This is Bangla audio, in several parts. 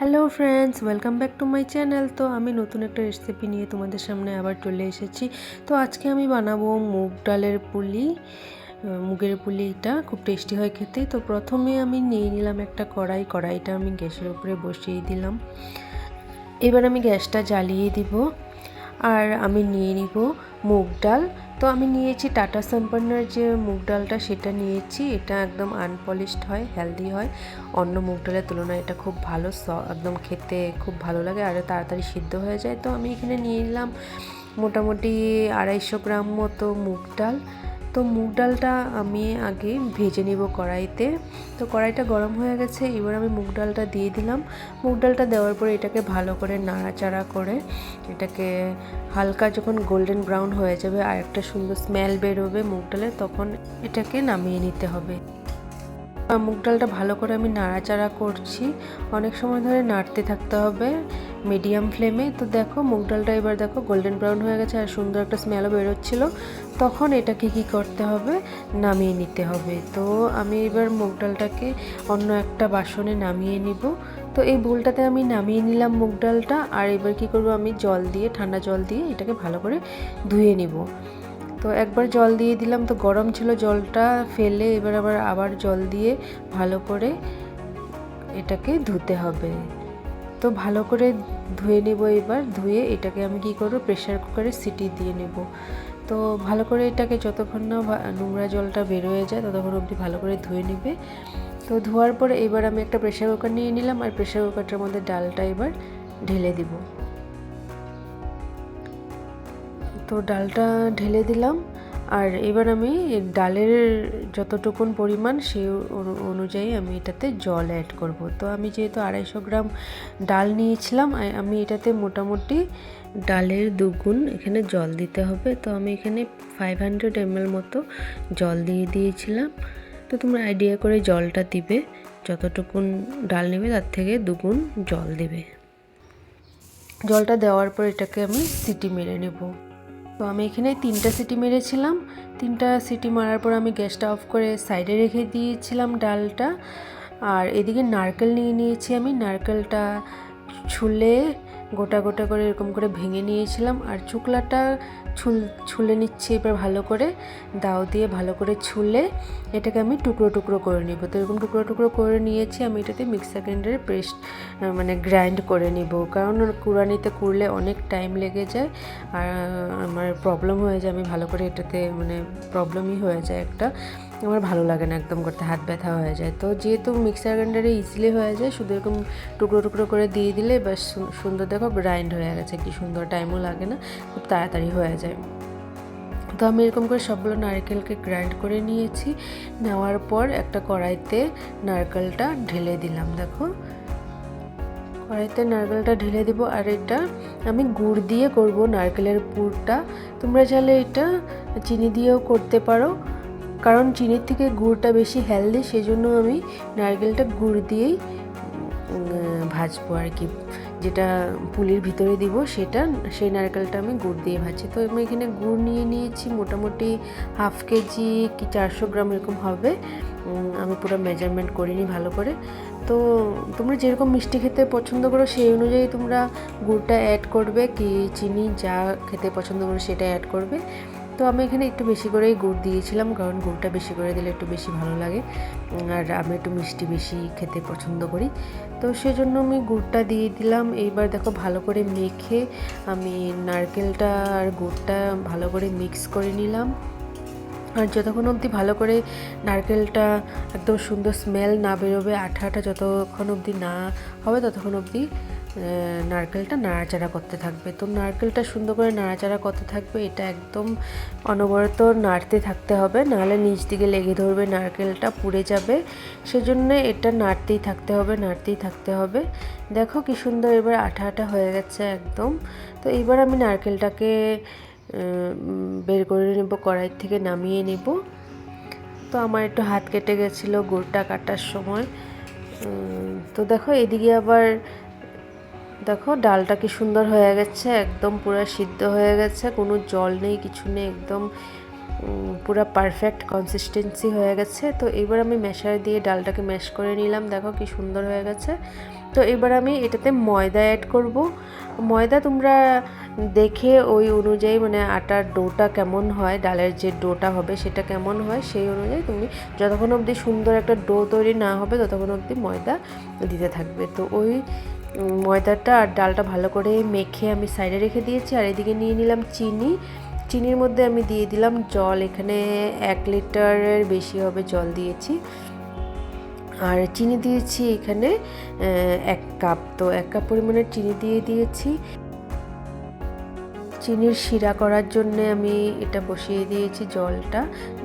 Hello friends welcome back to my channel তো আমি নতুন একটা রেসিপি নিয়ে তোমাদের সামনে আবার চলে এসেছি। তো আজকে আমি বানাবো মুগ ডালের পুলি। মুগের পুলিটা খুব টেস্টি হয় খেতে। তো প্রথমে আমি নিয়ে নিলাম একটা কড়াই। কড়াইটা আমি গ্যাসের উপরে বসিয়ে দিলাম। এবার আমি গ্যাসটা জ্বালিয়ে দিব। আর আমি নিয়ে নিব মুগ ডাল। তো আমি নিয়েছি টাটা সম্পন্নার যে মুগ ডালটা, সেটা নিয়েছি। এটা একদম আনপলিশড হয় হেলদি হয়। অন্য মুগ ডালের তুলনায় এটা খুব ভালো, স, একদম খেতে খুব ভালো লাগে। আর তাড়াতাড়ি সিদ্ধ হয়ে যায়। তো আমি এখানে নিয়ে নিলাম মোটামুটি আড়াইশো গ্রাম মতো মুগ ডাল। তো মুগ ডালটা আমি আগে ভেজে নেব কড়াইতে। তো কড়াইটা গরম হয়ে গেছে, এবার আমি মুগ ডালটা দিয়ে দিলাম। মুগ ডালটা দেওয়ার পরে এটাকে ভালো করে নাড়াচাড়া করে এটাকে হালকা যখন গোল্ডেন ব্রাউন হয়ে যাবে আর একটা সুন্দর স্মেল বেরোবে মুগ ডালে, তখন এটাকে নামিয়ে নিতে হবে। মুগ ডালটা ভালো করে আমি নাড়াচাড়া করছি। অনেক সময় ধরে নাড়তে থাকতে হবে মিডিয়াম ফ্লেমে। তো দেখো, মুগ ডালটা এবার দেখো গোল্ডেন ব্রাউন হয়ে গেছে আর সুন্দর একটা স্মেলও বেরোচ্ছিল। তখন এটাকে কি করতে হবে? নামিয়ে নিতে হবে। তো আমি এবার মুগ ডালটাকে অন্য একটা বাসনে নামিয়ে নিব। তো এই বোলটাতে আমি নামিয়ে নিলাম মুগ ডালটা। আর এবার কি করব আমি জল দিয়ে, ঠান্ডা জল দিয়ে এটাকে ভালো করে ধুয়ে নিব। তো একবার জল দিয়ে দিলাম, তো গরম ছিল জলটা ফেলে এবার আবার আবার জল দিয়ে ভালো করে এটাকে ধুতে হবে। তো ভালো করে ধুয়ে নেব এবার, ধুয়ে এটাকে আমি কি করব প্রেশার কুকারে সিটি দিয়ে নেব। তো ভালো করে এটাকে যতক্ষণ না নোংরা জলটা বেরোয় যায় ততক্ষণ অবধি ভালো করে ধুয়ে নেবে। তো ধোয়ার পরে এবার আমি একটা প্রেশার কুকার নিয়ে নিলাম, আর প্রেশার কুকারটার মধ্যে ডালটা এবার ঢেলে দিব। তো ডালটা ঢেলে দিলাম। আর এবার আমি ডালের যতটুকুন পরিমাণ সেই অনু- অনুযায়ী আমি এটাতে জল অ্যাড করব। তো আমি যেহেতু আড়াইশো গ্রাম ডাল নিয়েছিলাম আমি এটাতে মোটামুটি ডালের দুগুণ এখানে জল দিতে হবে। তো আমি এখানে ফাইভ হান্ড্রেড এমএল মতো জল দিয়ে দিয়েছিলাম। তো তোমরা আইডিয়া করে জলটা দিবে। যতটুকুন ডাল নেবে তার থেকে দুগুণ জল দেবে। জলটা দেওয়ার পর এটাকে আমি সিটি মেরে নেব। তো আমি এখানে তিনটা সিটি মেরেছিলাম। তিনটা সিটি মারার পর আমি গ্যাসটা অফ করে সাইডে রেখে দিয়েছিলাম ডালটা। আর এদিকে নারকেল নিয়ে নিয়েছি আমি। নারকেলটা ছুলে গোটা গোটা করে এরকম করে ভেঙে নিয়েছিলাম আর চুকলাটা ছুল, ছুলে নিচ্ছি এবার ভালো করে। দাও দিয়ে ভালো করে ছুলে এটাকে আমি টুকরো টুকরো করে নিব। তো এরকম টুকরো টুকরো করে নিয়েছি, আমি এটাতে মিক্সার গ্রাইন্ডারে পেস্ট মানে গ্রাইন্ড করে নিব। কারণ কুড়ানিতে কুড়লে অনেক টাইম লেগে যায় আর আমার প্রবলেম হয়ে যায়, আমি ভালো করে এটাতে মানে প্রবলেমই হয়ে যায় একটা। আমার ভালো লাগে না একদম করতে, হাত ব্যথা হয়ে যায়। তো যেহেতু মিক্সার গ্রাইন্ডারে ইজিলি হয়ে যায়, শুধু এরকম টুকরো টুকরো করে দিয়ে দিলে বেশ সুন্দর, দেখো গ্রাইন্ড হয়ে গেছে, কি সুন্দর টাইমও লাগে না, খুব তাড়াতাড়ি হয়ে যায়। তো আমি এরকম করে সবগুলো নারকেলকে গ্রাইন্ড করে নিয়েছি, নেওয়ার পর একটা কড়াইতে নারকেলটা ঢেলে দিলাম, দেখো। কড়াইতে নারকেলটা ঢেলে দিব, আর এটা আমি গুড় দিয়ে করব নারকেলের পুরটা। তোমরা চাইলে এটা চিনি দিয়েও করতে পারো। কারণ চিনির থেকে গুড়টা বেশি হেলদি সেজন্য আমি নারকেলটা গুড় দিয়েই ভাজবো আর কি। যেটা পুলির ভিতরে দিব, সেটা, সেই নারকেলটা আমি গুড় দিয়ে ভাজছি। তো আমি এখানে গুড় নিয়ে নিয়েছি, মোটামুটি হাফ কেজি কি চারশো গ্রাম এরকম হবে। আমি পুরো মেজারমেন্ট করিনি ভালো করে। তো তোমরা যেরকম মিষ্টি খেতে পছন্দ করো, সেই অনুযায়ী তোমরা গুড়টা অ্যাড করবে, কি, চিনি যা খেতে পছন্দ করো সেটা অ্যাড করবে। তো আমি এখানে একটু বেশি করেই গুড় দিয়েছিলাম, কারণ গুড়টা বেশি করে দিলে একটু বেশি ভালো লাগে। আর আমি একটু মিষ্টি বেশি খেতে পছন্দ করি। তো সেজন্য আমি গুড়টা দিয়ে দিলাম। এইবার দেখো ভালো করে মেখে আমি নারকেলটা আর গুড়টা ভালো করে মিক্স করে নিলাম। আর যতক্ষণ অবধি ভালো করে নারকেলটা একদম সুন্দর স্মেল না বেরোবে, আঠা আঠা যতক্ষণ অবধি না হবে, ততক্ষণ অবধি নারকেলটা নাড়াচাড়া করতে থাকবে। তো নারকেলটা সুন্দর করে নাড়াচাড়া করতে থাকবে, এটা একদম অনবরত নাড়তে থাকতে হবে, নাহলে নিচ দিকে লেগে ধরবে নারকেলটা, পুড়ে যাবে। সেজন্য এটা নাড়তেই থাকতে হবে, নাড়তেই থাকতে হবে। দেখো কি সুন্দর এবার আঠা আঠা হয়ে গেছে একদম। তো এবার আমি নারকেলটাকে বের করে নেব কড়াই থেকে নামিয়ে নেব। তো আমার একটু হাত কেটে গেছিল গুড়টা কাটার সময়। তো দেখো এদিকে আবার দেখো, ডালটা কি সুন্দর হয়ে গেছে, একদম পুরো সিদ্ধ হয়ে গেছে, কোনো জল নেই, কিছু নেই, একদম পুরো পারফেক্ট কনসিস্টেন্সি হয়ে গেছে। তো এবার আমি ম্যাশার দিয়ে ডালটাকে ম্যাশ করে নিলাম, দেখো কি সুন্দর হয়ে গেছে। তো এবার আমি এটাতে ময়দা অ্যাড করব। ময়দা তোমরা দেখে ওই অনুযায়ী মানে আটার ডোটা কেমন হয়, ডালের যে ডোটা হবে সেটা কেমন হয়, সেই অনুযায়ী তুমি যতক্ষণ অবধি সুন্দর একটা ডো তৈরি না হবে, ততক্ষণ অবধি ময়দা দিতে থাকবে। তো ওই ময়দাটা আর ডালটা ভালো করে মেখে আমি সাইডে রেখে দিয়েছি। আর এদিকে নিয়ে নিলাম চিনি। চিনির মধ্যে আমি দিয়ে দিলাম জল। এখানে এক লিটারের বেশি হবে জল দিয়েছি। আর চিনি দিয়েছি এখানে এক কাপ। তো এক কাপ পরিমাণের চিনি দিয়ে দিয়েছি। চিনির শিরা করার জন্যে আমি এটা বসিয়ে দিয়েছি জলটা।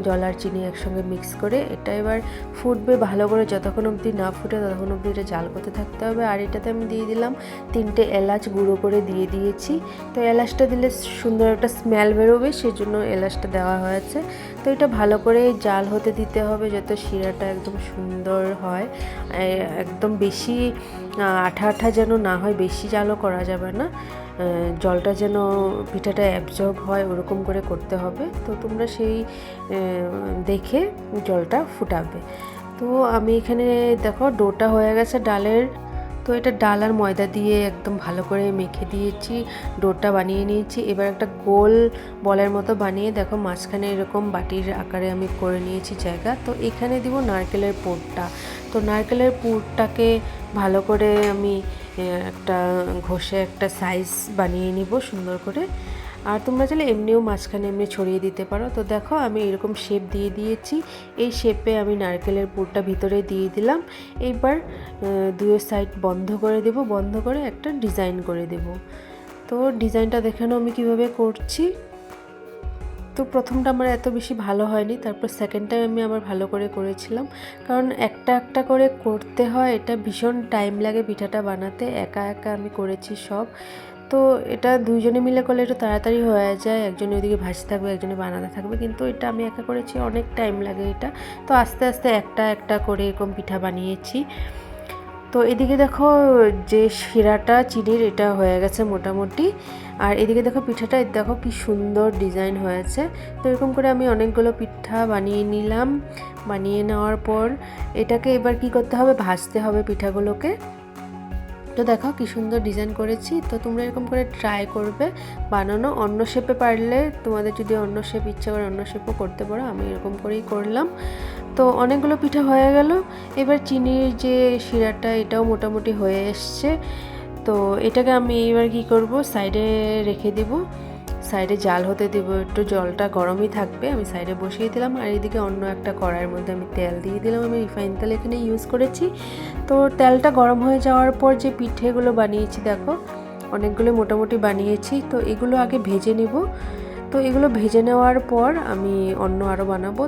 জল আর চিনি একসঙ্গে মিক্স করে। এটা এবার ফুটবে ভালো করে যতক্ষণ অবধি না ফুটে ততক্ষণ অবধি এটা জাল করতে থাকতে হবে। আর এটাতে আমি দিয়ে দিলাম তিনটে এলাচ গুঁড়ো করে দিয়ে দিয়েছি। তো এলাচটা দিলে সুন্দর একটা স্মেল বেরোবে, সেজন্য এলাচটা দেওয়া হয়েছে। তো এটা ভালো করে জাল হতে দিতে হবে যাতে শিরাটা একদম সুন্দর হয়। একদম বেশি আঠা আঠা যেন না হয়, বেশি জালও করা যাবে না। জলটা যেন পিঠাটা অ্যাবজর্ব হয়, ওরকম করে করতে হবে। তো তোমরা সেই দেখে জলটা ফুটাবে। তো আমি এখানে, দেখো, ডোটা হয়ে গেছে ডালের। তো এটা ডাল আর ময়দা দিয়ে একদম ভালো করে মেখে দিয়েছি, ডোটা বানিয়ে নিয়েছি। এবার একটা গোল বলের মতো বানিয়ে দেখো মাঝখানে এরকম বাটির আকারে আমি করে নিয়েছি জায়গা। তো এখানে দিব নারকেলের পুরটা। তো নারকেলের পুরটাকে ভালো করে আমি একটা ঘষে একটা সাইজ বানিয়ে নিব সুন্দর করে। আর তোমরা চাইলে এমনিও মাঝখানে এমনি ছড়িয়ে দিতে পারো। তো দেখো, আমি এরকম শেপ দিয়ে দিয়েছি। এই শেপে আমি নারকেলের পুরটা ভিতরে দিয়ে দিলাম। এইবার দুই সাইড বন্ধ করে দেব। বন্ধ করে একটা ডিজাইন করে দেব। তো ডিজাইনটা দেখানো আমি কীভাবে করছি। তো প্রথমটা আমার এত বেশি ভালো হয়নি, তারপর সেকেন্ড টাইম আমি আবার ভালো করে করেছিলাম। কারণ একটা একটা করে করতে হয়, এটা ভীষণ টাইম লাগে পিঠাটা বানাতে। একা একা আমি করেছি সব। তো এটা দুইজনে মিলে করলে একটু তাড়াতাড়ি হয়ে যায়। একজনে ওইদিকে ভাজতে থাকবে, একজনে বানাতে থাকবে। কিন্তু এটা আমি একা করেছি, অনেক টাইম লাগে এটা। তো আস্তে আস্তে একটা একটা করে এরকম পিঠা বানিয়েছি। তো এদিকে দেখো যে শিরাটা, চিনির এটা হয়ে গেছে মোটামুটি। আর এদিকে দেখো পিঠাটা দেখো কি সুন্দর ডিজাইন হয়েছে। তো এরকম করে আমি অনেকগুলো পিঠা বানিয়ে নিলাম। বানিয়ে নেওয়ার পর এটাকে এবার কি করতে হবে? ভাজতে হবে পিঠাগুলোকে। তো দেখো কি সুন্দর ডিজাইন করেছি। তো তোমরা এরকম করে ট্রাই করবে, বানানো। অন্য শেপে পারলে তোমাদের যদি অন্য শেপ ইচ্ছা করে অন্য শেপও করতে পারো, আমি এরকম করেই করলাম। তো অনেকগুলো পিঠা হয়ে গেল। এবার চিনির যে শিরাটা, এটাও মোটামুটি হয়ে এসছে। তো এটাকে আমি এবার কি করব? সাইডে রেখে দিব। সাইডে জাল হতে দেব, একটু জলটা গরমই থাকবে, আমি সাইডে বসিয়ে দিলাম। আর এদিকে অন্য একটা কড়াইয়ের মধ্যে আমি তেল দিয়ে দিলাম। আমি রিফাইন তেল এখানে ইউজ করেছি। তো তেলটা গরম হয়ে যাওয়ার পর যে পিঠেগুলো বানিয়েছি, দেখো, অনেকগুলো মোটামুটি বানিয়েছি। তো এগুলো আগে ভেজে নিব। তো এগুলো ভেজে নেওয়ার পর আমি অন্য আরও বানাবো।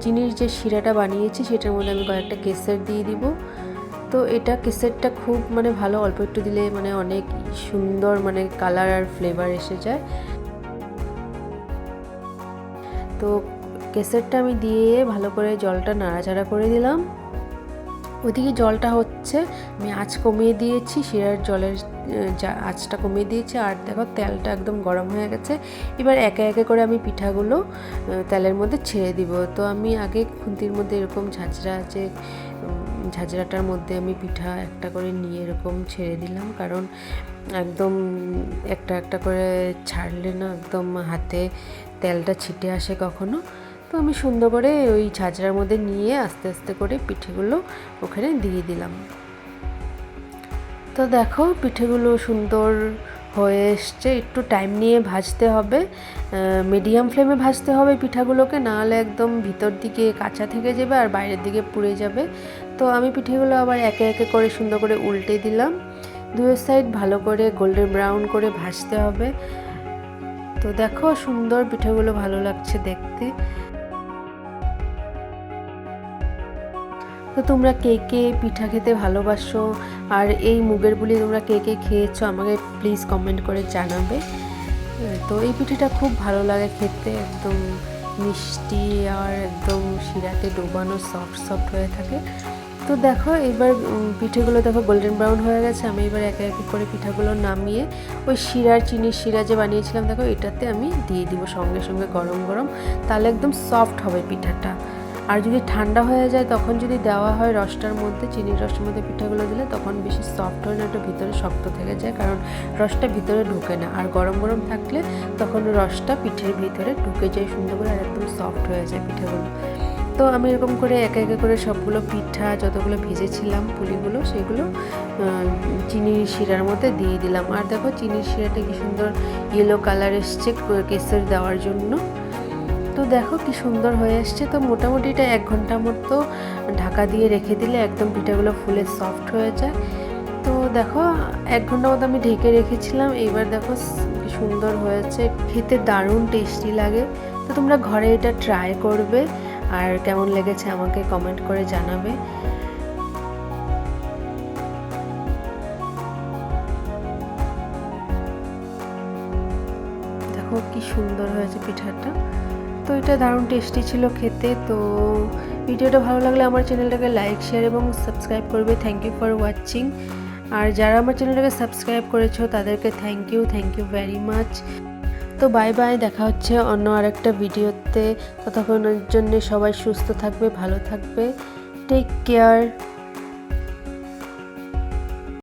চিনির যে শিরাটা বানিয়েছি, সেটার মধ্যে আমি কয়েকটা কেসের দিয়ে দিব। তো এটা কেসেরটা খুব মানে ভালো, অল্প একটু দিলে মানে অনেক সুন্দর মানে কালার আর ফ্লেভার এসে যায়। তো কেসেরটা আমি দিয়ে ভালো করে জলটা নাড়াচাড়া করে দিলাম। ওইদিকে জলটা হচ্ছে, আমি আঁচ কমিয়ে দিয়েছি, শিরার জলের আঁচটা কমিয়ে দিয়েছি, আর দেখো তেলটা একদম গরম হয়ে গেছে। এবার একে একে করে আমি পিঠাগুলো তেলের মধ্যে ছেড়ে দিব। তো আমি আগে খুন্তির মধ্যে এরকম ঝাঁঝরা যে ঝাঁঝরাটার মধ্যে আমি পিঠা একটা করে নিয়ে এরকম ছেড়ে দিলাম। কারণ একদম একটা একটা করে ছাড়লে না একদম হাতে তেলটা ছিটে আসে কখনো। তো আমি সুন্দর করে ওই ঝাঁঝরার মধ্যে নিয়ে আস্তে আস্তে করে পিঠেগুলো ওখানে দিয়ে দিলাম। তো দেখো পিঠেগুলো সুন্দর হয়ে এসছে, একটু টাইম নিয়ে ভাজতে হবে। মিডিয়াম ফ্লেমে ভাজতে হবে পিঠাগুলোকে, নাহলে একদম ভিতর দিকে কাঁচা থেকে যাবে আর বাইরের দিকে পুড়ে যাবে। তো আমি পিঠেগুলো আবার একে একে করে সুন্দর করে উল্টে দিলাম। দুয়ের সাইড ভালো করে গোল্ডেন ব্রাউন করে ভাজতে হবে। তো দেখো সুন্দর পিঠেগুলো ভালো লাগছে দেখতে। তো তোমরা কে কে পিঠা খেতে ভালোবাসো? আর এই মুগের বুলি তোমরা কে কে খেয়েছো? আমাকে প্লিজ কমেন্ট করে জানাবে। তো এই পিঠাটা খুব ভালো লাগে খেতে। একদম মিষ্টি আর একদম শিরাতে ডোবানো সফট সফট হয়ে থাকে। তো দেখো, এবার পিঠেগুলো দেখো গোল্ডেন ব্রাউন হয়ে গেছে। আমি এবার একে একে করে পিঠাগুলো নামিয়ে ওই শিরার, চিনির শিরা যে বানিয়েছিলাম, দেখো এটাতে আমি দিয়ে দিব সঙ্গে সঙ্গে গরম গরম। তাহলে একদম সফট হবে পিঠাটা। আর যদি ঠান্ডা হয়ে যায়, তখন যদি দেওয়া হয় রসটার মধ্যে চিনির রসের মধ্যে পিঠাগুলো দিলে, তখন বেশি সফট হয় না, একটু ভিতরে শক্ত থেকে যায়, কারণ রসটা ভিতরে ঢুকে না। আর গরম গরম থাকলে তখন রসটা পিঠের ভিতরে ঢুকে যায় সুন্দর করে, আর একদম সফট হয়ে যায় পিঠাগুলো। তো আমি এরকম করে একে একে করে সবগুলো পিঠা, যতগুলো ভেজেছিলাম, পুলিগুলো, সেগুলো চিনির শিরার মধ্যে দিয়ে দিলাম। আর দেখো, চিনির শিরাটা কি সুন্দর ইয়েলো কালার এসছে কেসের দেওয়ার জন্য। তো দেখো কি সুন্দর হয়ে এসছে। তো মোটামুটি এটা এক ঘণ্টা মতো ঢাকা দিয়ে রেখে দিলে একদম পিঠাগুলো ফুলে সফট হয়ে যায়। তো দেখো, এক ঘণ্টা মতো আমি ঢেকে রেখেছিলাম। এবার দেখো কি সুন্দর হয়েছে। খেতে দারুণ টেস্টি লাগে। তো তোমরা ঘরে এটা ট্রাই করবে। আর কেমন লেগেছে আমাকে কমেন্ট করে জানাবে। দেখো কি সুন্দর হয়েছে পিঠাটা। তো এটা দারুণ টেস্টি ছিল খেতে। তো ভিডিওটা ভালো লাগলে আমার চ্যানেলটাকে লাইক শেয়ার এবং সাবস্ক্রাইব করবে। থ্যাংক ইউ ফর ওয়াচিং আর যারা আমার চ্যানেলটাকে সাবস্ক্রাইব করেছ, তাদেরকে thank you thank you very much তো বাই বাই দেখা হচ্ছে অন্য আরেকটা ভিডিওতে। ততক্ষণের জন্য সবাই সুস্থ থাকবে, ভালো থাকবে। Take care